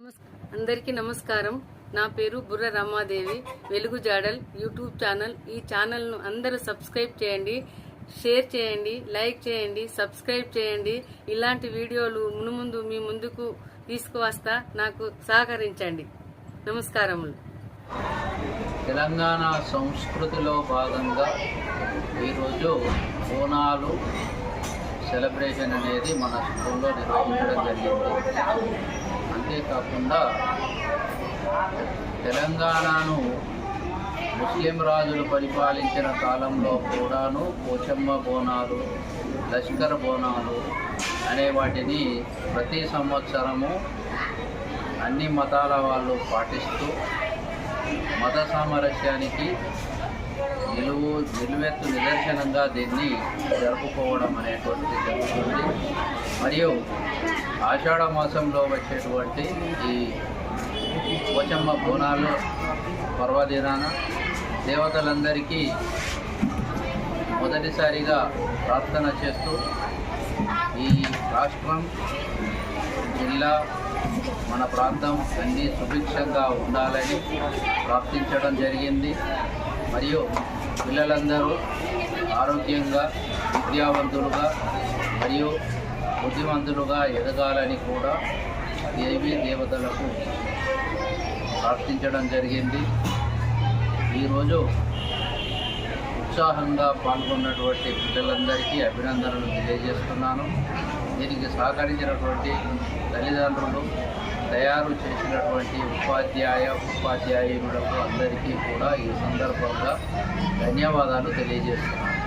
అందరికీ నమస్కారం. నా పేరు బుర్ర రమాదేవి. వెలుగు జాడల్ యూట్యూబ్ ఛానల్. ఈ ఛానల్ను అందరూ సబ్స్క్రైబ్ చేయండి షేర్ చేయండి లైక్ చేయండి సబ్స్క్రైబ్ చేయండి. ఇలాంటి వీడియోలు మునుముందు మీ ముందుకు తీసుకువస్తా నాకు సహకరించండి. నమస్కారములు. తెలంగాణ సంస్కృతిలో భాగంగా ఈరోజు బోనాలు సెలబ్రేషన్ అనేది మన స్కూల్లో నిర్వహించడం జరిగింది. కాకుండా తెలంగాణను ముస్లిం రాజులు పరిపాలించిన కాలంలో కూడాను పోచమ్మ బోనాలు లష్కర్ బోనాలు అనే వాటిని ప్రతి సంవత్సరము అన్ని మతాల వాళ్ళు పాటిస్తూ మత సామరస్యానికి నిలువు నిలువెత్తు నిదర్శనంగా దీన్ని జరుపుకోవడం అనేటువంటిది జరుగుతుంది. మరియు ఆషాఢ మాసంలో వచ్చేటువంటి ఈ పోచమ్మ బోనాలు పర్వదినాన దేవతలందరికీ మొదటిసారిగా ప్రార్థన చేస్తూ ఈ రాష్ట్రం జిల్లా మన ప్రాంతం అన్నీ సుభిక్షంగా ఉండాలని ప్రార్థించడం జరిగింది. మరియు పిల్లలందరూ ఆరోగ్యంగా విద్యావంతులుగా మరియు బుద్ధిమంతులుగా ఎదగాలని కూడా దేవి దేవతలకు ప్రార్థించడం జరిగింది. ఈరోజు ఉత్సాహంగా పాల్గొన్నటువంటి పిల్లలందరికీ అభినందనలు తెలియజేస్తున్నాను. దీనికి సహకరించినటువంటి తల్లిదండ్రులు తయారు చేసినటువంటి ఉపాధ్యాయ ఉపాధ్యాయులకు అందరికీ కూడా ఈ సందర్భంగా ధన్యవాదాలు తెలియజేస్తున్నాను.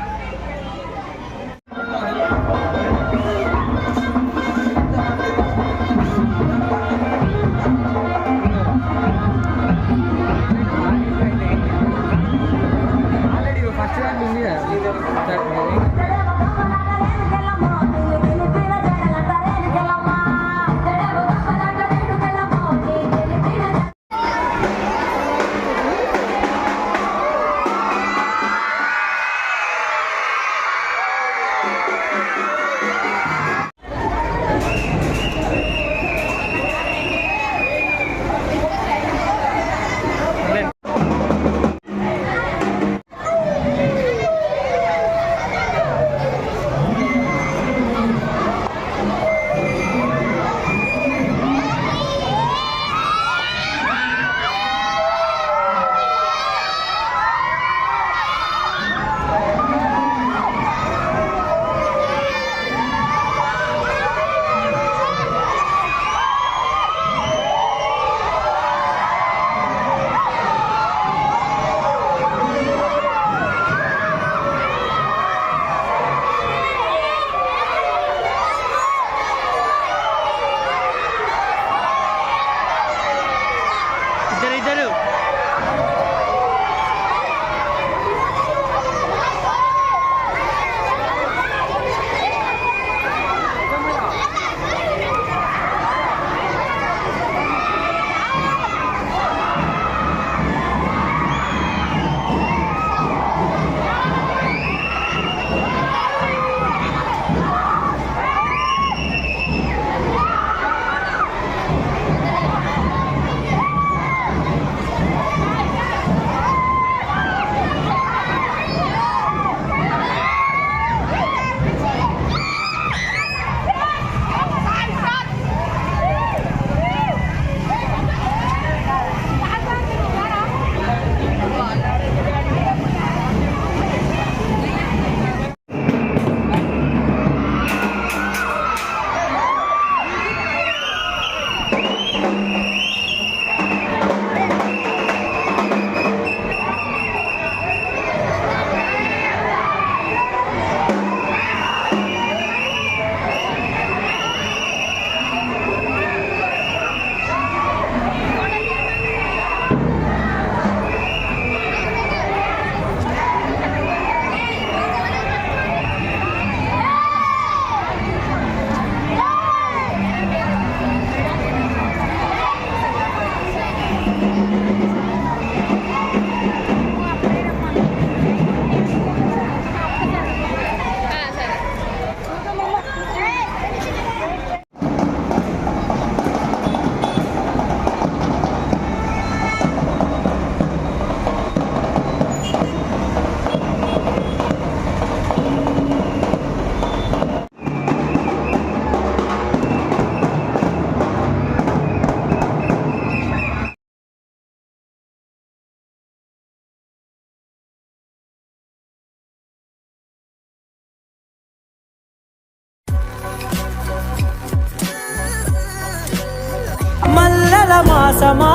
మాసమా?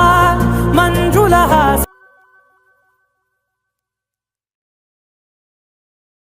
మంజుల